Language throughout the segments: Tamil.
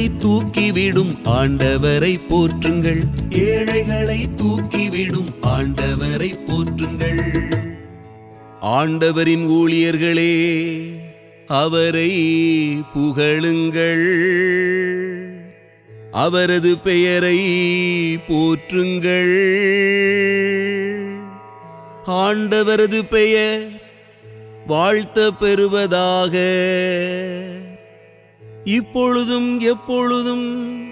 ஏழைகளை தூக்கிவிடும் ஆண்டவரை போற்றுங்கள். ஏழைகளை தூக்கிவிடும் ஆண்டவரை போற்றுங்கள். ஆண்டவரின் ஊழியர்களே அவரை புகழுங்கள். அவரது பெயரை போற்றுங்கள். ஆண்டவரது பெயர் வாழ்த்த பெறுவதாக இப்பொழுதும் எப்பொழுதும்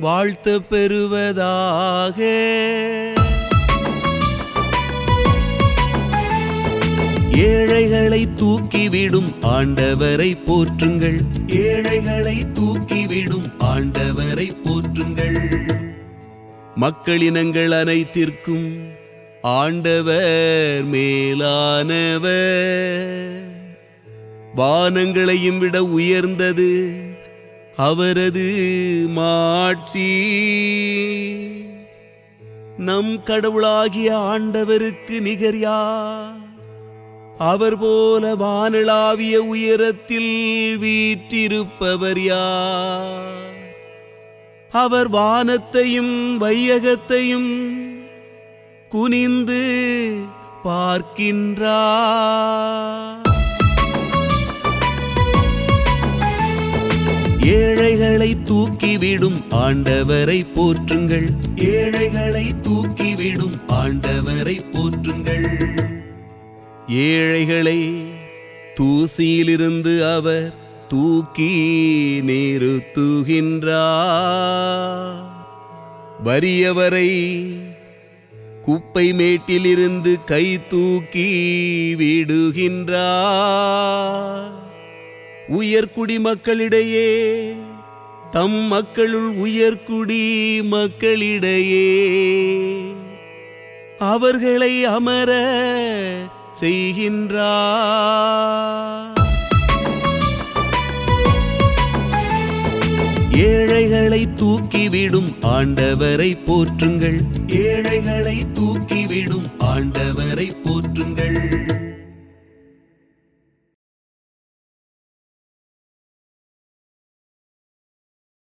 வாழ்த்த பெறுவதாக. ஏழைகளை தூக்கிவிடும் ஆண்டவரை போற்றுங்கள். ஏழைகளை தூக்கிவிடும் ஆண்டவரை போற்றுங்கள். மக்களினங்கள் அனைத்திற்கும் ஆண்டவர் மேலானவர். வானங்களையும் விட உயர்ந்தது அவரது மாட்சி. நம் கடவுளாகிய ஆண்டவருக்கு நிகர் யார்? அவர் போல வானளாவிய உயரத்தில் வீற்றிருப்பவர் யார்? அவர் வானத்தையும் வையகத்தையும் குனிந்து பார்க்கின்றார். ஏழைகளை தூக்கிவிடும் ஆண்டவரை போற்றுங்கள். ஏழைகளை தூக்கிவிடும் ஆண்டவரை போற்றுங்கள். ஏழைகளை தூசியிலிருந்து அவர் தூக்கி நிறுத்துகின்றார். வறியவரை குப்பை மேட்டிலிருந்து கை தூக்கி விடுகின்றார். உயர்குடி மக்களிடையே தம் மக்களுள் உயர்குடி மக்களிடையே. அவர்களை அமர செய்கின்றார். ஏழைகளை தூக்கிவிடும் ஆண்டவரை போற்றுங்கள். ஏழைகளை தூக்கிவிடும் ஆண்டவரை போற்றுங்கள்.